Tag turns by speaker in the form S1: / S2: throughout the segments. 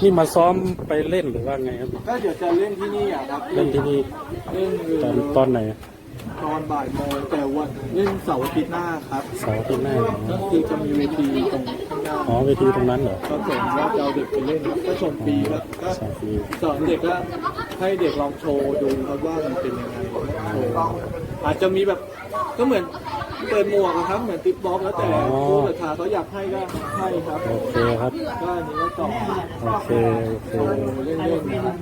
S1: นี่มาซ้อมไปเล่นหรือว่าไงครับ
S2: ก็เดี๋ยวจะเล่นที่นี่อะครับ
S1: เล่นที่นี่
S2: เล่น
S1: ตอนตอนไหน
S2: ตอนบ่ายโมงแต่วันเล่นเสาร์อาทิตย์หน้าครับ
S1: เสาร์อาที่หน้า
S2: ก็คือจะมีเวทีตรงข้างหน้า
S1: อ๋อเวทีตรงนั้นเหรอ
S2: ก็สอนว่าจะเอาเด็กไปเล่นครับก็ชมฟรีครับก็
S1: สองปี
S2: สอนเด็กก็ให้เด็กลองโชว์ดูครับว่ามันเป็นยังไงโชว์ อาจจะมีแบบก็เหมือนเปิดหมวกอะครับ เหมือนติ๊บบ็อกซ์แล้วแต่ผู้ศรัทธาเขาอยากให้ก็ให้ครับ
S1: โอเคครับ
S2: ก็อันนี้ก็สอน
S1: โอเค โอเค
S2: โชว์เล่นๆนะครับ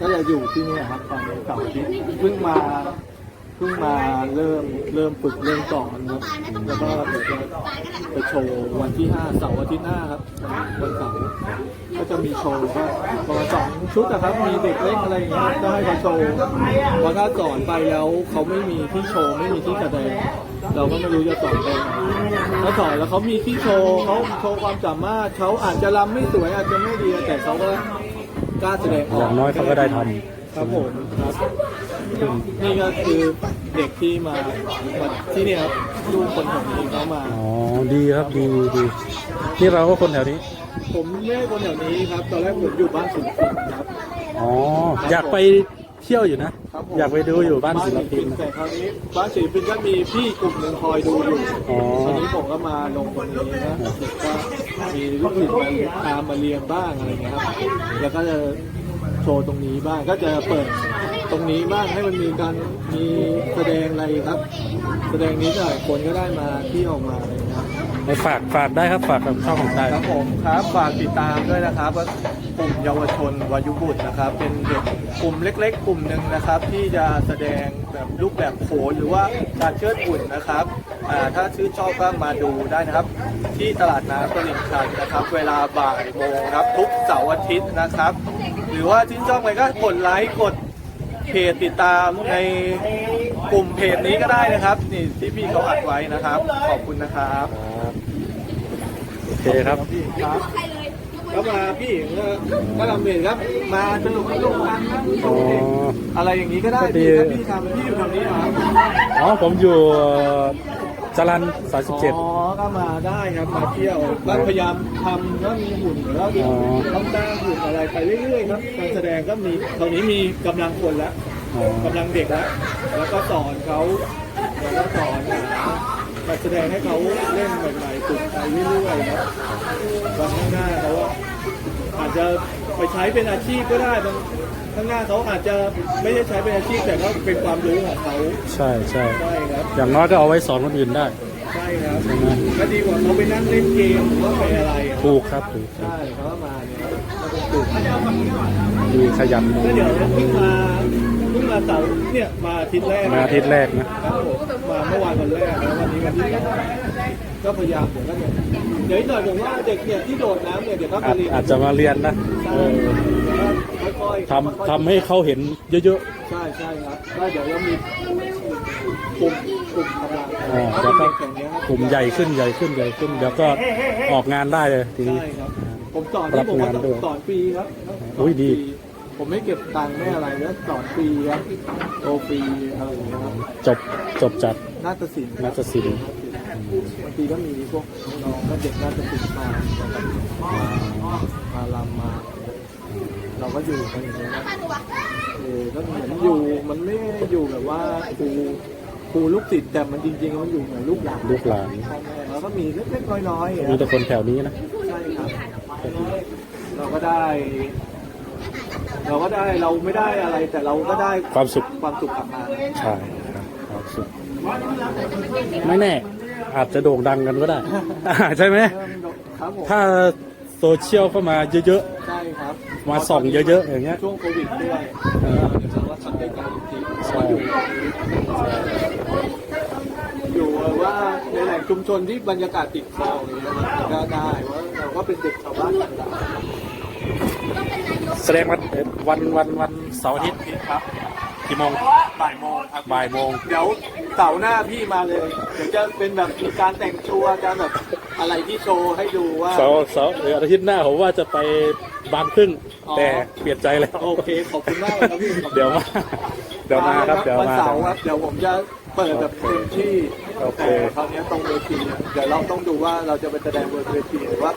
S2: ก็จะอยู่ที่นี่ครับตอนนี้เสาร์อาทิตย์เพิ่งมาเพิ่งมาเริ่มเริ่มฝึกเริ่มสอนครับแล้วก็เดี๋ยวจะไปโชว์วันที่ห้าเสาร์อาทิตย์หน้าครับวันเสาร์ก็ จะมีโชว์ก็ประมาณสองชุดนะครับ มีเด็กเล่นอะไรอย่างเงี้ยก็ให้เขาโชว์เพราะถ้าสอนไปแล้วเขาไม่มีที่โชว์ไม่มีที่แสดงเราก็ไม่รู้จะสอนไปไหนถ้าสอนแล้วเขามีที่โชว์เขาโชว์ความสามารถเขาอาจจะรำไม่สวยอาจจะไม่ดีแต่เขาก็กล้าแสดงออก
S1: อย่างน้อยเขาก็ได้ทำ
S2: ครับผมครับนี่ก็คือเด็กที่มามาที่เนี่ยครับลูกคนแถวนี้เขามา
S1: อ๋อดีครับดีดี นี่เราก็คนแถวนี้
S2: ผมไม่ใช่คนแถวนี้ครับ ตอนแรกผมอยู่บ้านสุนทรครับ
S1: อ๋อ อยากไปเที่ยวอยู่นะ
S2: ครับผม
S1: อยากไปดูอยู่บ้านศิลปิน
S2: แต่คราวนี้บ้านศิลปินก็มีพี่กลุ่มหนึ่งคอยดูอยู่
S1: อ๋อ
S2: ตอนนี้ผมก็มาลงตรงนี้นะก็มีลูกศิษย์มาตามมาเรียนบ้างอะไรเงี้ยครับ แล้วก็จะโชว์ตรงนี้บ้าง ก็จะเปิดตรงนี้บ้างให้มันมีการมีแสดงอะไรครับ แสดงนี้หน่อยคนก็ได้มาเที่ยวมาอะไรเงี้ยครับ
S1: ไป ฝากฝากได้ครับฝากกับช่องของได้
S2: ครับผมครับฝากติดตามด้วยนะครับว่ากลุ่มเยาวชนวายุบุตรนะครับ เป็นเด็กกลุ่มเล็ก ๆ กลุ่มหนึ่งนะครับ ที่จะแสดงแบบรูปแบบโขนหรือว่าการเชิดหุ่นนะครับถ้าชื่นชอบก็มาดูได้นะครับ ที่ตลาดน้ำตลิ่งชันนะครับ เวลาบ่ายโมงครับทุกเสาร์อาทิตย์นะครับ หรือว่าชื่นชอบไปก็กดไลค์กดเพจติดตามในกลุ่มเพจนี้ก็ได้นะครับ นี่ที่พี่เขาอัดไว้นะครับ ขอบคุณนะครับ
S1: เคครับ
S2: พี่ครับก็มาพี่ก็ก็ทำเห็นครับ มาสนุกสนุกกันนะ
S1: อ๋อ
S2: อะไรอย่างนี้ก็ได้
S1: ก็ดี
S2: พี่ถ้าพี่ทำพี่อยู่แถวนี้เหรอครับ
S1: อ๋อผมอยู่จรันสายสิบเจ็ด
S2: อ๋อ ก็มาได้ครับ มาเที่ยวก็พยายามทำแล้วมีหุ่นแล้ว
S1: อ๋อ
S2: ต้องสร้างหุ่นอะไรไปเรื่อยๆครับ การแสดงก็มีตอนนี้มีกำลังคนแล้ว
S1: อ๋อกำ
S2: ลังเด็กแล้ว แล้วก็สอนเขาแล้วก็สอน การแสดงให้เขาเล่นใหม่ๆฝึกไปเรื่อยๆครับวันข้างหน้าเขาอาจจะไปใช้เป็นอาชีพก็ได้บางข้างหน้าเขาอาจจะไม่ได้ใช้เป็นอาชีพแต่ก็เป็นความรู้ของเขา
S1: ใช่ใช่
S2: ใช่ครับ
S1: อย่างน้อยก็เอาไว้สอนคนอื่นได้
S2: ใช่ครับ
S1: ใช่ไหม
S2: ก็ดีกว่าเขาไปนั่งเล่นเกมหรือว่าไปอะไรอะ
S1: ถูกครับถูกครับ
S2: ใช่เขาก็มาเนี่ยครับก็เป็นกลุ่ม
S1: ดีขยัน
S2: ก็เดี๋ยวเพิ่งมาเพิ่ง มาเสาร์เนี่ยมาอาทิตย์แรก
S1: มาอาทิตย์แรกนะ
S2: ครับผมมาเมื่อวานวันแรกแล้ววันนี้วันที่สองก็พยายามผมก็เนี่ยเดี๋ยวอีกหน่อยผมว่าเด็กเนี่ยที่โดดน้ำเนี่ยเดี๋ยวก็ไป
S1: อาจ
S2: เรียน
S1: อาจจะมาเรียนนะเออ
S2: ค่อยๆ
S1: ทำทำให้เขาเห็นเยอะ
S2: ใช่ใช่ครับก็เดี๋ยวจะมีกลุ่มกลุ่มกำลัง
S1: ๆอ่าแล้วก็
S2: เด็กอย่างเงี้ยครับ
S1: กลุ่มใหญ่ขึ้นใหญ่ขึ้นใหญ่ขึ้นเดี๋ยวก็ออกงานได้เลยทีนี้
S2: ใช่ครับ ผมสอนที่ผม
S1: รับงานด้วย
S2: สอนฟรีครับ
S1: โอ้ยดี
S2: ผมไม่เก็บตังค์ไม่อะไรแล้วสอนฟรีครับโตฟรีอะไรอย่างเงี้ยครับ
S1: จบจบจาก
S2: นาฏศิลป์
S1: นาฏศิลป์
S2: บางทีก็มีพวกน้องๆก็เด็กนาฏศิลป์มามาลำมา เราก็อยู่กันอย่างเงี้ยครับเออก็เหมือนอยู่มันไม่ได้อยู่แบบว่าครูครูลูกศิษย์แต่มันจริงๆมันอยู่เหมือนลูกหลาน
S1: ลูกหลาน
S2: พ่อแม่แล้วก็มีเล็กๆน้อยๆอะ
S1: มีแต่คนแถวนี้นะ
S2: ใช่ครับเราก็ได้ เราก็ได้เราไม่ได้อะไรแต่เราก็ได้
S1: ความสุข
S2: ความสุขกลับมา
S1: ใช่ครับความสุขไม่แน่ อาจจะโด่งดังกันก็ได้ ใช่ไหม
S2: ครับผม
S1: ถ้าโซเชียลเข้ามาเยอะ
S2: ใช่ครับ
S1: มาส่องเยอะ ๆ อย่างเงี้ย
S2: ช่วงโควิดด้วย
S1: เออ
S2: เดี๋ยวเราก็ทำได้กันจริงๆ
S1: ใช่
S2: อยู่อยู่ว่าในแหล่งชุมชนที่บรรยากาศติดคลองอย่างเงี้ยมันก็ได้ว่าเราก็เป็นเด็กชาวบ้านต่าง
S1: แสดงวันวันวันวันเสาร์อาทิตย์
S2: ๆครับ
S1: กี่โมง
S2: บ่ายโมงครับ
S1: บ่ายโมง
S2: เดี๋ยวเสาร์หน้าพี่มาเลย เดี๋ยวจะเป็นแบบมีการแต่งตัวการแบบอะไรที่โชว์ให้ดูว่า
S1: เสาร์เสาร์เอออาทิตย์หน้าผมว่าจะไปบางครึ่ง
S2: อ๋อ
S1: แต่เปลี่ยนใจแล้ว
S2: โอเคขอบคุณมากเลยครับพี่
S1: เดี๋ยวมาเดี๋ยวมาครับเดี๋ยว
S2: วัน
S1: มา
S2: เสาร์ครับเดี๋ยวผมจะเปิดแบบเต็มที่
S1: โอเค
S2: แต่คราวนี้ตรงเวทีเนี่ยเดี๋ยวเราต้องดูว่าเราจะไปแสดงบนเวทีหรือว่า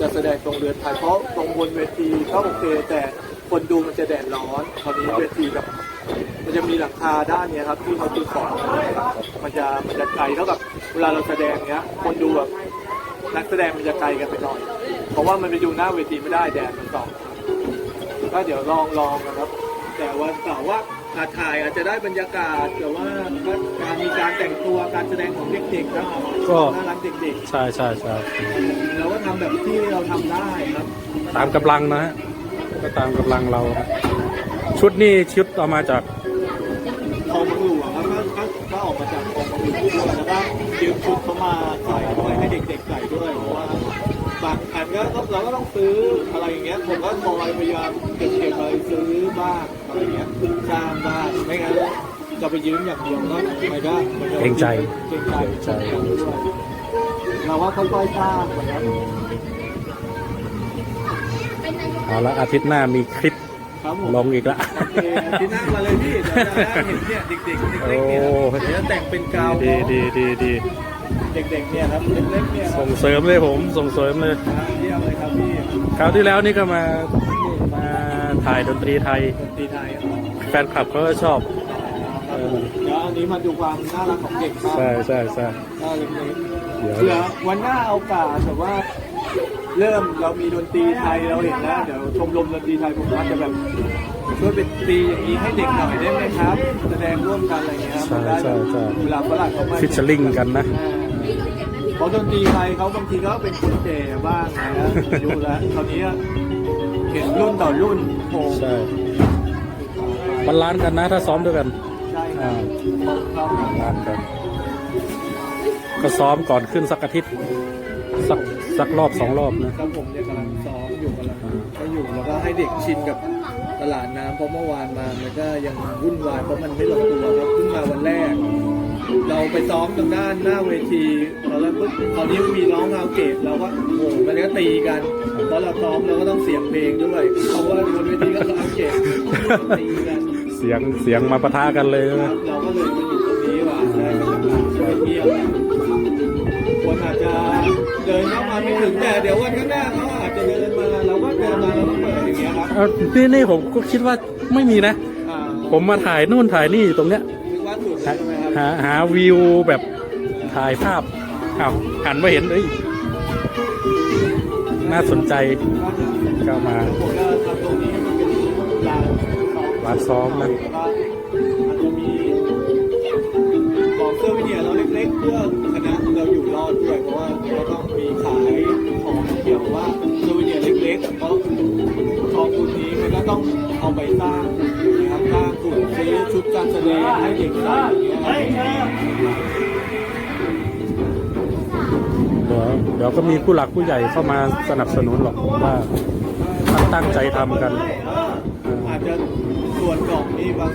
S2: จะแสดงตรงเรือนไทยเพราะตรงบนเวทีก็โอเค แต่คนดูมันจะแดดร้อนคราวนี้เวทีแบบมันจะมีหลังคาด้านเนี้ยครับที่เขาตีขอบมันจะมันจะไกลเท่ากับเวลาเราแสดงเนี้ย คนดูแบบนักแสดงมันจะไกลกันไปหน่อย เพราะว่ามันไปดูหน้าเวทีไม่ได้แดดมันส่องก็เดี๋ยวลองลองนะครับ แต่วันเสาร์ว่า อาถ่ายอาจจะได้บรรยากาศแต่ว่าการมีการแต่งตัวการแสดงของเด็กๆครับ
S1: ก็
S2: น่ารักเด็ก
S1: ใช่ใช่ใช่
S2: ๆเราก็ทำแบบที่เราทำได้ครับ
S1: ตามกำลังนะฮะก็ตามกำลังเรานะชุดนี่ชุดเอามาจาก
S2: คลองบางหลวงครับก็ก็ก็ออกมาจากคลองบางหลวงด้วยแล้วก็ยืมชุดเขามาใส่ด้วยให้เด็กๆใส่ด้วยเพราะว่า บางอันก็เราก็ต้องซื้ออะไรอย่างเงี้ย ผมก็คอยพยายามเก็บเก็บอะไรซื้อบ้างอะไรอย่างเงี้ยจ้างบ้างไม่งั้นจะไปยืมอย่างเดียวก็ไม่ได้มันจะ
S1: เกรงใจ
S2: เกรงใจ
S1: เกรงใจ
S2: ด้วยเราว่าค่อยๆสร้างนะครับ
S1: เอาละอาทิตย์หน้ามีคลิป
S2: ครับผม
S1: ลงอีกละ
S2: โอเคที่นั่งมาเลยพี่เดี๋ยวจะได้เห็นเนี่ยเด็กๆเล็กๆเนี่ย
S1: โอ้
S2: เดี๋ยวจะแต่งเป็นกาว
S1: ดีดีดีดี
S2: เด็กๆเนี่ยครับเล็กๆเนี่ยครับ
S1: ส่งเสริมเลยผมส่งเสริมเลย
S2: เยี่ยมเลยครับพี่
S1: คราวที่แล้วนี่ก็มามาถ่ายดนตรีไทย
S2: ดนตรีไทยอ๋อ
S1: แฟนคลับเขาก็ชอบ
S2: ครับผมเดี๋ยวอันนี้มาดูความน่ารักของเด็กครับ
S1: ใช่ใช่ใช่
S2: น่าเล็ก
S1: เดี๋ยว
S2: ๆเผื่อวันหน้าเอาโอกาสแบบว่าเริ่มเรามีดนตรีไทยเราเห็นแล้วเดี๋ยวชมรมดนตรีไทยผมอาจจะแบบช่วยเป็นตีอย่างนี้ให้เด็กหน่อยได้ไหมครับ แสดงร่วมกันอะไรอย่างเงี้ยครับ
S1: ใช่
S2: ได้
S1: ใช่ใช่
S2: เวลาฝรั่งเขามา
S1: ฟิชเชอร์ลิงกันนะ
S2: เพราะดนตรีไทยเขาบางทีก็เป็นคนแก่บ้างนะอายุแล้วคราวนี้เห็นรุ่นต่อรุ่นโผล่
S1: ใช่บาลานซ์กันนะถ้าซ้อมด้วยกัน
S2: ใช่ครับครับ
S1: บาลานซ์กัน ก็ซ้อมก่อนขึ้นสักอาทิตย์สักสักรอบสองรอบนะ
S2: ครับผมเนี่ยกำลังซ้อมอยู่กำลังก็อยู่แล้วก็ให้เด็กชินกับตลาดน้ำเพราะเมื่อวานมามันก็ยังวุ่นวายเพราะมันไม่ลงตัวครับเพิ่งมาวันแรก เราไปซ้อมตรงด้านหน้าเวทีตอนแรกปุ๊บคราวนี้มีน้องคาราโอเกะเราก็โอ้โหมันก็ตีกันเพราะเราซ้อมเราก็ต้องเสียงเพลงด้วยเพราะว่าบนเวทีก็คาราโอเกะตีกัน
S1: เสียงเสียงมาปะทะกันเลย
S2: ครั
S1: นะ
S2: บเราก็เลยมาอยู่ตรงนี้ว่าได้บรรยากาศเงียบๆคนอาจจะเดินเข้ามาไม่ถึงแต่เดี๋ยววันข้างหน้าเขาอาจจะเดินมาเราก็เดินมาเราก็เปิดอย่างเงี้ยครับ
S1: เอานี่นี่ผมก็คิดว่าไม่มีนะ
S2: อ่า
S1: ผมมาถ่ายนู่นถ่ายนี่ตรงเนี้ย
S2: นึกว่าถูก
S1: หา
S2: หา
S1: วิวแบบถ่ายภาพอ้าวหันมาเห็นเอ้ยน่าสนใจก็มา
S2: ผมก็ทำตรงนี้ให้มันเป็นลาซ้อม
S1: นะ
S2: ดี๋ย
S1: วเดี๋ยวก็มีผู้หลักผู้ใหญ่เข้ามาสนับสนุนหรอกผมว่าท่านตั้งใจทำกัน
S2: อาจจะส่วนกล่องนี้บาง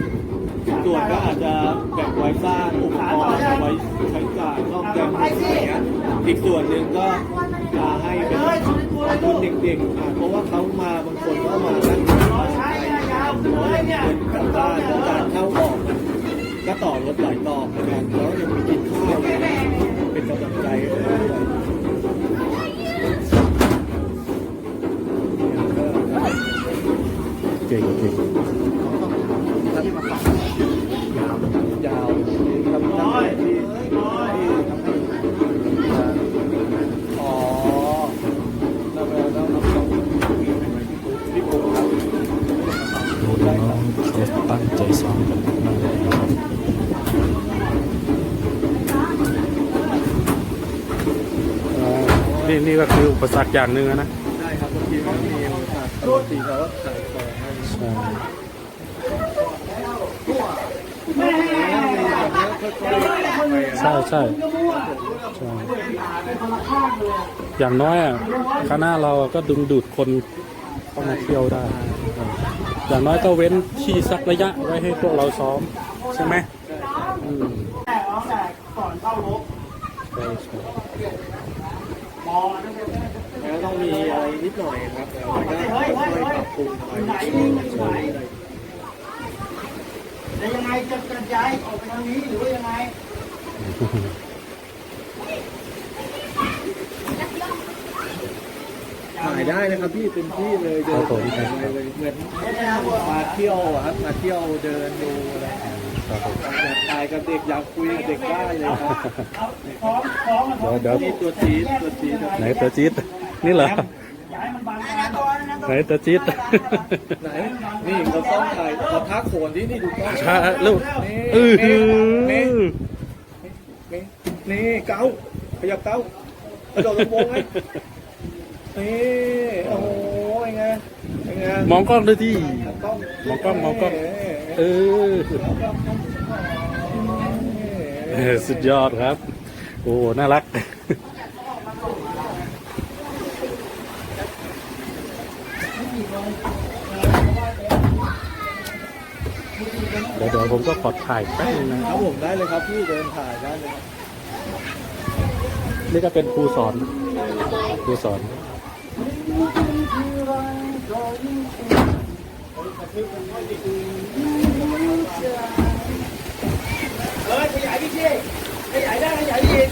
S2: ส่วนก็อาจจะแบ่งไว้สร้างอุปกรณ์เอาไว้ใช้จ่ายซ่อมแซมอะไรอย่างเงี้ยอีกส่วนหนึ่งก็จะให้เป็นคนเด็กๆอะเพราะว่าเขามาบางคนก็มาตั้งใจเพราะอย่างคนกลับบ้านการเข้าออกก็ต่อรถหลายต่อเหมือนกันแล้วยังมีกินข้าวเป็นกำลังใจด้วย เก่
S1: งเก่ง
S2: ยาวทำได้ที่ที่ทำให้อ๋อแล้วแล้วแล้วแล้วพี่ปุ๊ครับด้ครับ
S1: เขาตั้งใจซ้อมกันมากเลยนะครับอ่านี่นี่ก็คืออุปสรรคอย่างหนึ่งนะ
S2: ใช่ครับบางทีก็มีโอกาสปกติเราก็ขายของให้
S1: ใช่
S2: แม่ ค่อยๆไป
S1: ใช่ใช่ใช่อย่างน้อยอะคณะเราก็ดึงดูดคนเข้ามาเที่ยวได้ อย่างน้อยก็เว้นที่สักระยะไว้ให้พวกเราซ้อม ใช่ไหมอืม
S3: แต่แต่ก่อนเข้ารบ
S1: ใช่ใช่
S3: มอง
S2: แล้วต้องมีอะไรนิดหน่อยครับแต่ว่าก็ค่อยปรับปรุงไป
S3: ไหนนี่มันอยู่ไหนจะยังไงจะกระจายออกไปทางนี้หรือว่ายังไง
S2: ถ่ายได้นะครับพี่เป็นที่เลยเดิ
S1: ครับ
S2: น
S1: ผม
S2: ถ่ายได้เลยเหมือนมาเที่ยวอะครับมาเที่ยวเดินดูอะไร
S1: ครับผม
S2: อยากถ่ายกับเด็กอยากคุยกับเด็กได้เลยครับ
S3: พร้อมพร้อม
S1: เดี๋ยวเดี๋ยว
S2: นี่ตัวจี๊ดตัวจี๊ดครับ
S1: ไหนตัวจี๊ดนี่เหรอ
S3: ย้ายมันบางนะตัวนะ
S1: ไหนตัวจี๊ด
S2: ไหนนี่เราต้องถ่ายเราพักโขนที่นี่ดูกล้อง
S1: ช้าลูกเออหือ
S2: นี่นี่เก้าขยับเก้ากระโดดลงวงไหมนี่โอ้โหยังไงยังไง
S1: มองกล้องด้วยที่
S2: กล้อง
S1: มองกล้องมองกล้องเออเออสุดยอดครับ โอ้น่ารัก เดี๋ยวเดี๋ยวผมก็ขอถ่ายแป๊บนึงนะ
S2: ครับผมได้เลยครับพี่เดินถ่ายได้เลยครับ
S1: นี่ก็เป็นครูสอนครูสอน
S3: เออขยายพี่ชี่ขยายได้ขยายอีก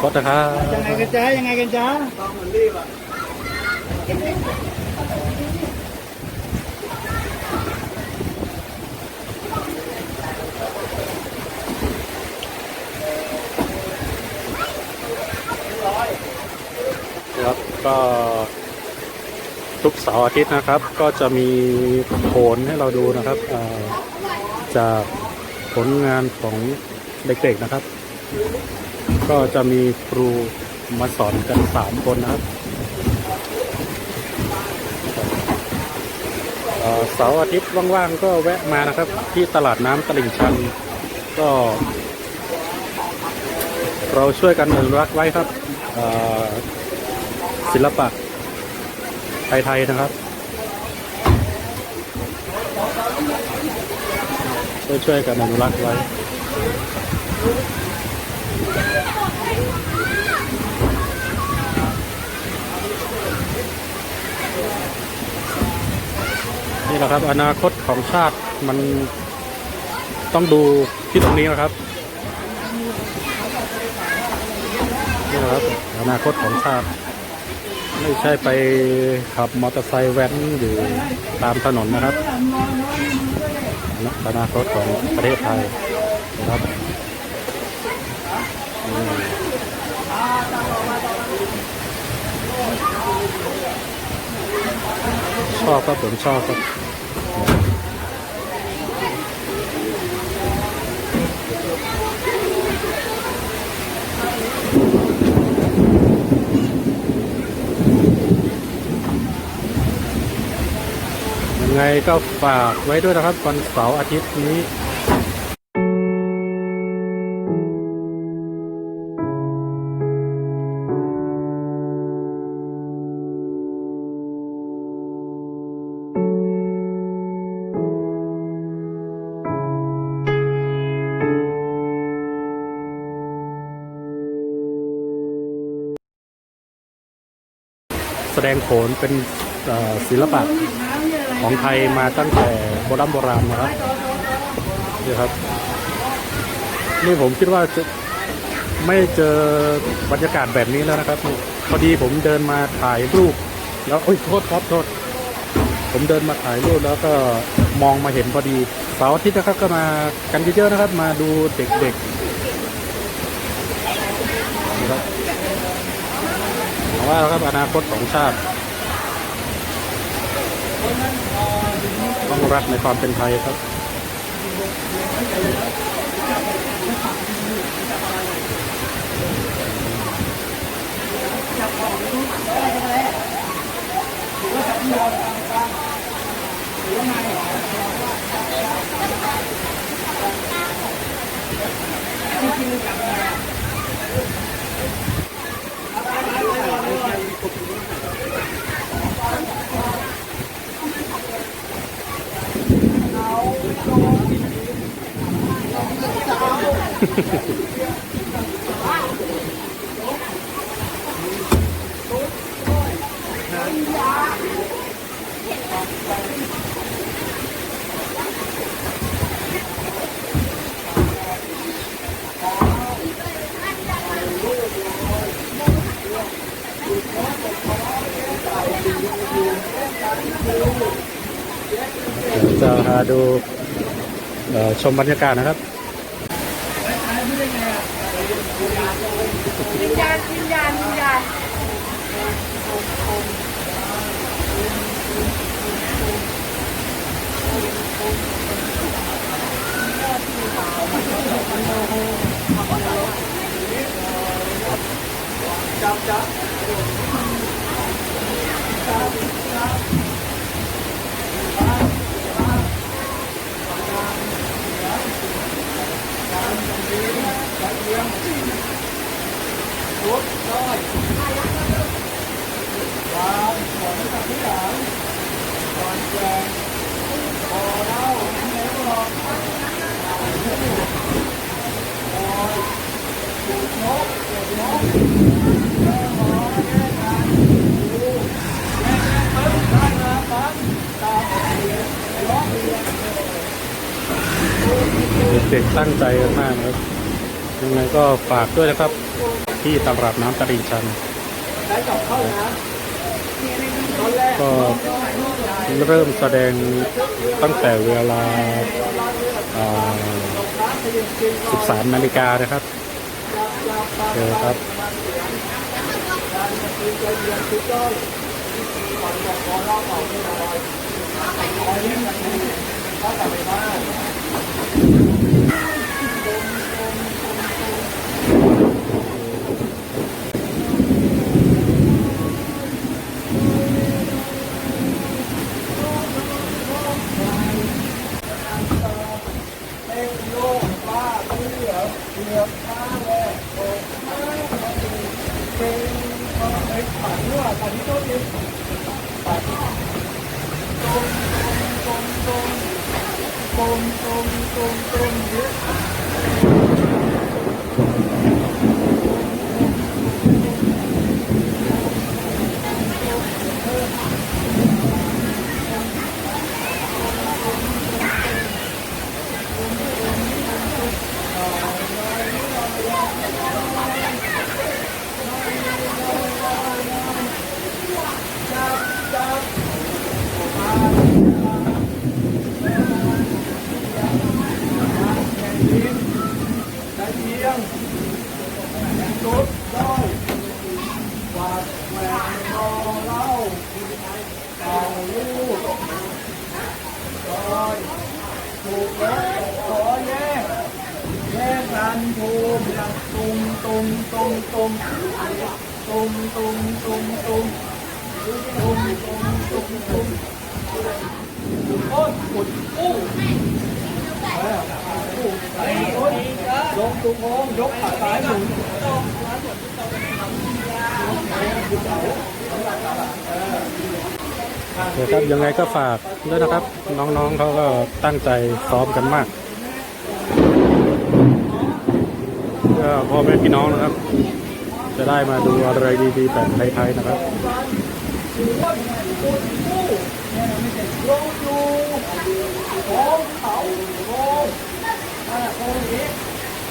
S1: ขอนะครับ
S3: ยังไงกันจ้ายังไงกันจ้า
S1: ต้องเร่งรีบอะ ครับก็ทุกเสาร์อาทิตย์นะครับ ก็จะมีโขนให้เราดูนะครับจากผลงานของเด็กๆนะครับ ก็จะมีครูมาสอนกันสามคนนะครับ เสาร์อาทิตย์ว่างๆก็แวะมานะครับ ที่ตลาดน้ำตลิ่งชัน ก็ เราช่วยกันอนุรักษ์ไว้ครับศิลปะไทยๆนะครับช่วยๆกันอนุรักษ์ไว้ นี่แหละครับ อนาคตของชาติมันต้องดูที่ตรงนี้นะครับนี่นะครับ อนาคตของชาติ ไม่ใช่ไปขับมอเตอร์ไซค์แว้นอยู่ตามถนนนะครับอนาคตของประเทศไทยนะครับชอบครับผมชอบครับ ไงก็ฝากไว้ด้วยนะครับวันเสาร์อาทิตย์นี้แสดงโขนเป็นศิลปะ ของไทยมาตั้งแต่โบราณโบราณนะครับนี่ครับ นี่ผมคิดว่าจะไม่เจอบรรยากาศแบบนี้แล้วนะครับพอดีผมเดินมาถ่ายรูปแล้วโอ้ยโทษครับโทษ ผมเดินมาถ่ายรูปแล้วก็มองมาเห็นพอดีเสาร์อาทิตย์นะครับก็มากันเยอะๆนะครับ มาดูเด็กๆนะครับเอาว่าครับอนาคตของชาติ ต้องรักในความเป็นไทยครับ
S2: จะ
S1: พาดูชมบรรยากาศนะครับ Đúng rồi. ตั้งใจมากครับยังไงก็ฝากด้วยนะครับ ที่ตำรับน้ำตลิ่งชัน ก็เริ่มแสดงตั้งแต่เวลา 13 นาฬิกานะครับเจอครับ
S4: ถู Yeah. โอ้ยหมุนอู้ยกตุ้งงยกขาซ้ายหมุน
S1: เดี๋ยวครับยังไงก็ฝากด้วยนะครับ น้องๆเขาก็ตั้งใจซ้อมกันมากเพื่อพ่อแม่พี่น้องนะครับ จะได้มาดูอะไรดีๆแบบไทยๆนะครับ
S4: ลงอยู่โค้งเขาโค้งอ่าโค้งนี้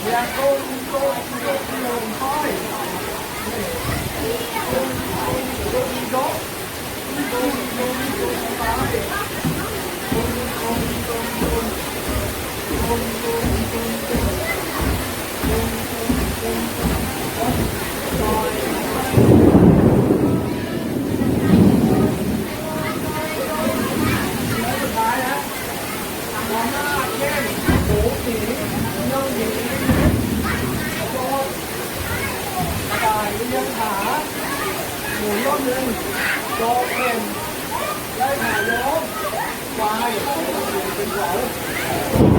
S4: อย่าโค้ ย่าหมูผีน่องผีโคตรตาเลี้ยงขาหมูน่องหนึ่งจกเข็มได้หาโยมควายเป็นหัว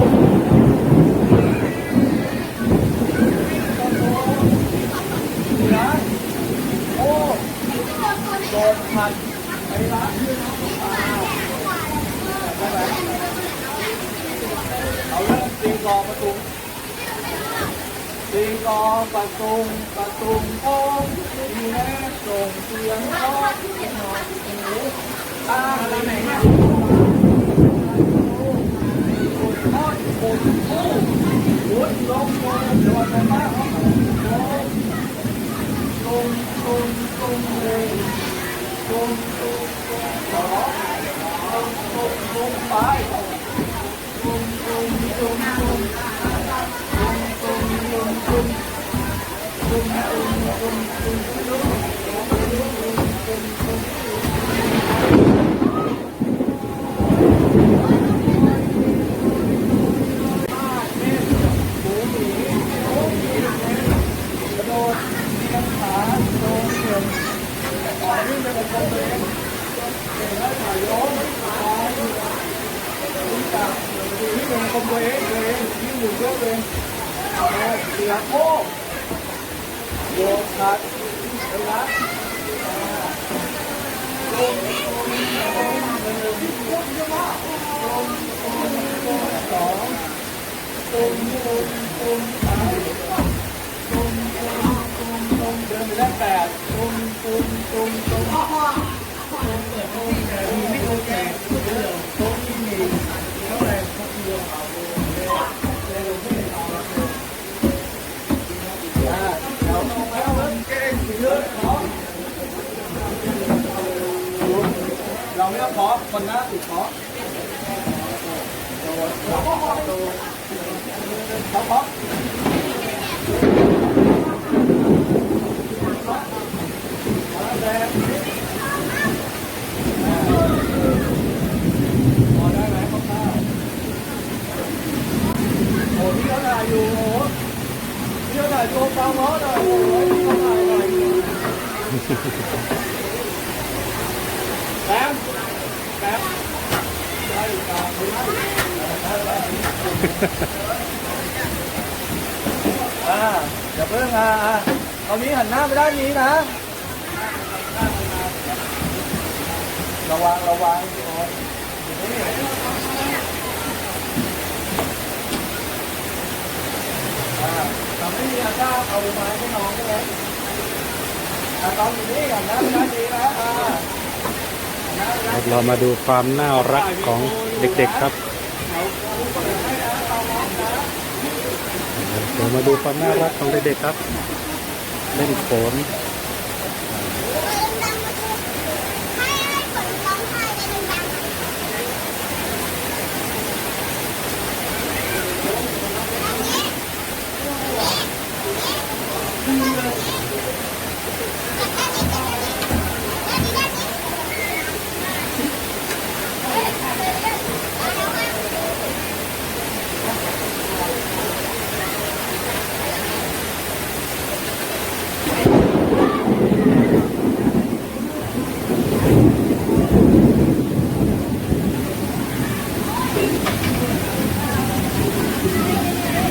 S4: โอ้โดนพันไปละ co có tung tiếng co và tung và tung ôm đi nè cùng tiếng co ta là này nha một hót một khu muốn lông qua rồi mà ta hót cùng cùng cùng lên cùng cùng cùng đó cùng cùng cùng phải Thank you. ไม่ต้องเค อ่าอย่าเพิ่งอะอะตอนนี้หันหน้าไปด้านนี้นะ ระวังระวังโอ้ยอ่าทำให้มีอาการเอาไม้ให้น้องได้ไหมอะตอนนี้หันหน้าไปด้านนี้นะอ่า
S1: ครับเรามาดูความน่ารักของ เด็กๆครับเดี๋ยวมาดูความน่ารักของเด็กๆครับ เล่นโขน
S5: ให้ให้คนร้องไห้ได้ดังๆ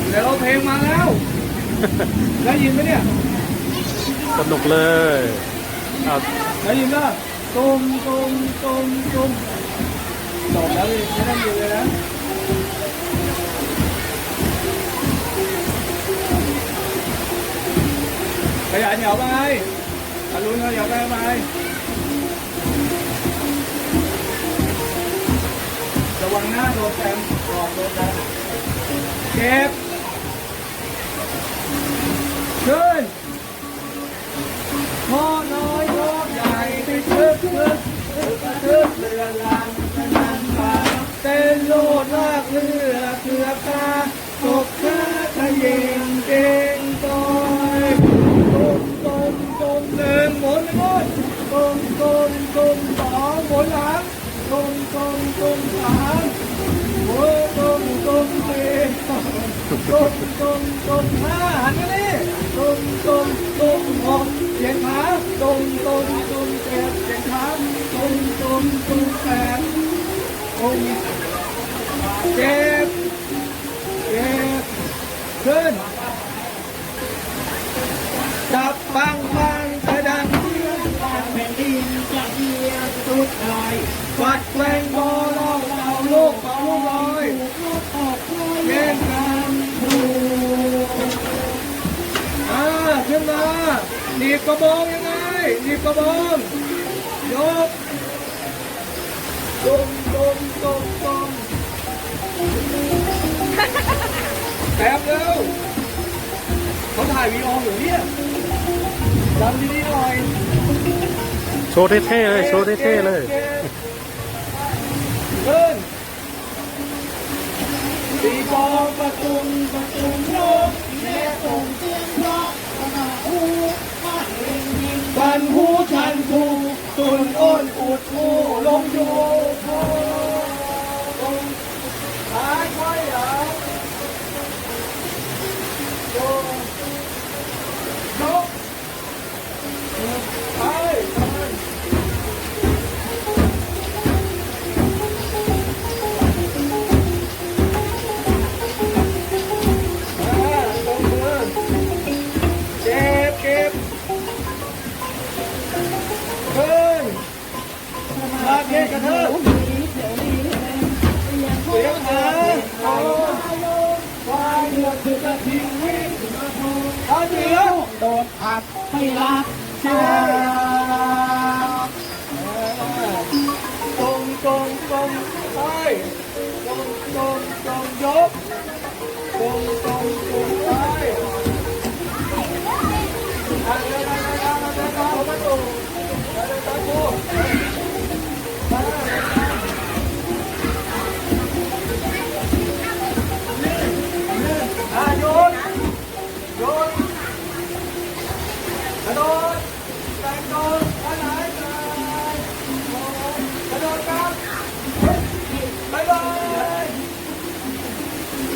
S4: เดี๋ยวเพลงมาแล้ว ได้ยินไหมเนี่ย
S1: สนุก เลยเอา
S4: ได้ยินป่ะตุ้มตุ้มตุ้มตุ้มจบแล้วเลยไม่ต้องอยู่เลยนะขยายแถวไปอรุณขยายไปไหมระวังหน้าโดนแซมก่อนโดนแซมเก็บขึ้น พ่อน้อยพ่อใหญ่ไปทึกทึกทึกทึกเรือลังนันมาเต้นโลดลากเรือเกือบตาตกข้าขยิงเก่งก้อยตุ้มตุ้มตุ้มหนึ่งหมุนไปหมดตุ้มตุ้มตุ้มสองหมุนหลังตุ้มตุ้มตุ้มสามโอ้ตุ้มตุ้มสี่ตุ้มตุ้มตุ้มห้าหันมาดิตุ้มตุ้มตุ้มหก ตุ้มตุ้มตุ้มเจ็ดเจ็ดขาตุ้มตุ้มตุ้มแปดตุ้มเจ็ดเจ็ดขึ้นจับบังบังกระดังเสียงแผ่นดินจะเอียงสุดลอยวัดแกล้งบอเราเราลูกเป่าลูกลอยเล่นกันดูอ่าขึ้นมาหนีกระบองยังไง หนีบกระบองยกตรงตรงตรงตรงแป๊บเร็วเขาถ่ายวีดีโออยู่เนี่ยจำดีๆหน่อย
S1: โชว์เท่ๆเลย โชว์เท่ๆเลย
S4: เดินตีกลองประตุมประตุมโลกแม่ส่งเสียงร้องหู ปันหูชันทูตุนอ้นอุดหูลงอยู่โคลงหายค่อยหลัง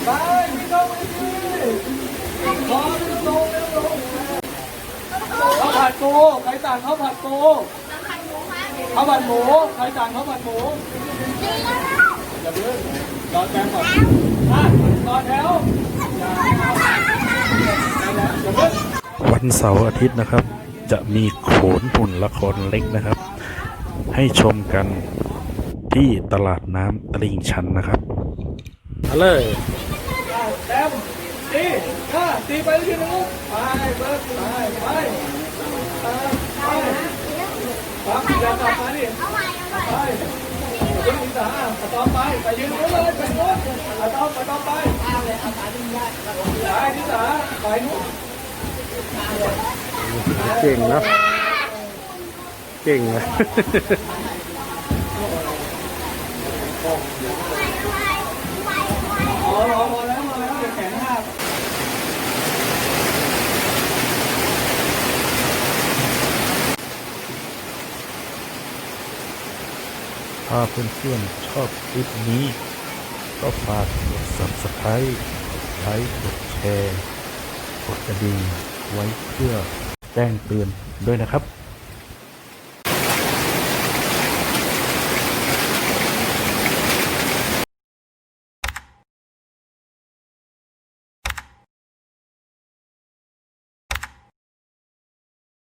S4: ไปพี่น้องไปสิพอไม่ต้องลงไม่ต้องลงข้าวผัดปูใครสั่งข้าวผัดปูข้าวผัดหมูใครสั่งข้าวผัดหมูอย่าเพิ่งรอแจมก่อนอะรอแถว
S6: วันเสาร์อาทิตย์นะครับ จะมีโขนหุ่นละครเล็กนะครับ ให้ชมกันที่ตลาดน้ำตลิ่งชันนะครับเอาเลย
S4: แต้ม ตีห้าตีไปที่นึงไปเบิร์ดไปไปไปไปปั๊บอย่ากลับมาดิ
S7: เอาใหม่เอาใหม่
S4: ไปยืนสาต่อไปไปยืนนู้นเลยไปนู้นต่อไปต่อไปไปที่สาไปนู้น
S6: เก่งนะเก่งนะ
S4: พอพอพอแล้วพอแล้วเดี๋ยวแขนหัก
S6: ถ้าเพื่อนๆชอบคลิปนี้ ก็ฝากกด subscribe ไลค์กดแชร์ กดกระดิ่งไว้เพื่อแจ้งเตือนด้วยนะครับ